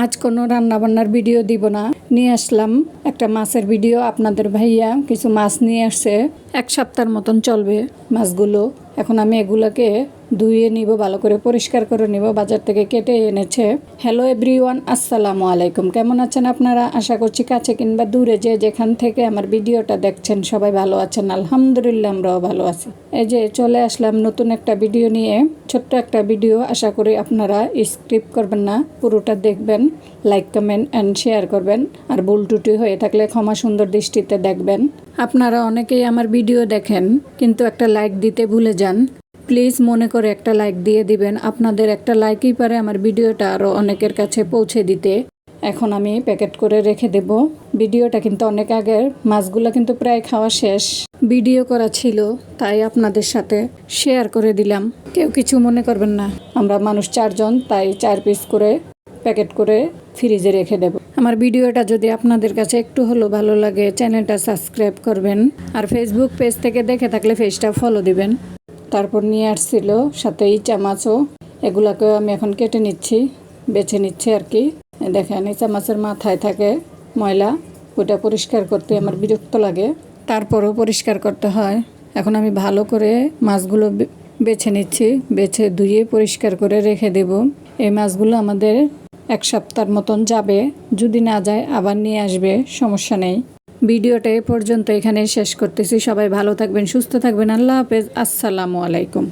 আজ কোনো রান্নাবান্নার ভিডিও দিব না। নিয়ে আসলাম একটা মাছের ভিডিও আপনাদের ভাইয়া। কিছু মাছ নিয়ে আসছে। এক সপ্তাহের মতন চলবে মাছগুলো। এখন আমি এগুলোকে ধুয়ে নিব, ভালো করে পরিষ্কার করে নিব। বাজার থেকে কেটে এনেছে। হ্যালো এভরিওয়ান আসসালামু আলাইকুম। কেমন আছেন আপনারা? আশা করছি কাছে কিংবা দূরে যে যেখান থেকে আমার ভিডিওটা দেখছেন, সবাই ভালো আছেন। আলহামদুলিল্লাহ, আমরাও ভালো আছি। এই যে চলে আসলাম নতুন একটা ভিডিও নিয়ে। ছোট্ট একটা ভিডিও, আশা করি আপনারা স্ক্রিপ্ট করবেন না, পুরোটা দেখবেন, লাইক, কমেন্ট অ্যান্ড শেয়ার করবেন। আর ভুল টুটি হয়ে থাকলে ক্ষমা সুন্দর দৃষ্টিতে দেখবেন। আপনারা অনেকেই আমার ভিডিও দেখেন, কিন্তু একটা লাইক দিতে ভুলে যান প্লিজ মনে করে একটা লাইক দিয়ে দিবেন। আপনাদের একটা লাইকই পারে আমার ভিডিওটা আরও অনেকের কাছে পৌঁছে দিতে। এখন আমি প্যাকেট করে রেখে দেব। ভিডিওটা কিন্তু অনেক আগের, মাছগুলো কিন্তু প্রায় খাওয়া শেষ। ভিডিও করা ছিল, তাই আপনাদের সাথে শেয়ার করে দিলাম। কেউ কিছু মনে করবেন না, আমরা মানুষ চারজন, তাই চার পিস করে প্যাকেট করে ফ্রিজে রেখে দেব। আমার ভিডিওটা যদি আপনাদের কাছে একটু হলেও ভালো লাগে চ্যানেলটা সাবস্ক্রাইব করবেন। আর ফেসবুক পেজ থেকে দেখে থাকলে পেজটা ফলো দিবেন। তারপর নিয়ে আসছিল, সাথে ইচা মাছও এগুলাকে আমি এখন কেটে নিচ্ছি, বেছে নিচ্ছি আর কি। এই দেখেন ইচা মাছের মাথায় থাকে ময়লা ওটা পরিষ্কার করতে আমার বিরক্ত লাগে। তারপরও পরিষ্কার করতে হয়। এখন আমি ভালো করে মাছগুলো বেছে নিচ্ছি, বেছে ধুয়ে পরিষ্কার করে রেখে দেব। এই মাছগুলো আমাদের এক সপ্তাহের মতন যাবে, যদি না যায় আবার নিয়ে আসবে, সমস্যা নেই। ভিডিওটা এ পর্যন্ত এখানে শেষ করতেছি। সবাই ভালো থাকবেন, সুস্থ থাকবেন। আল্লাহ হাফেজ। আসসালামু আলাইকুম।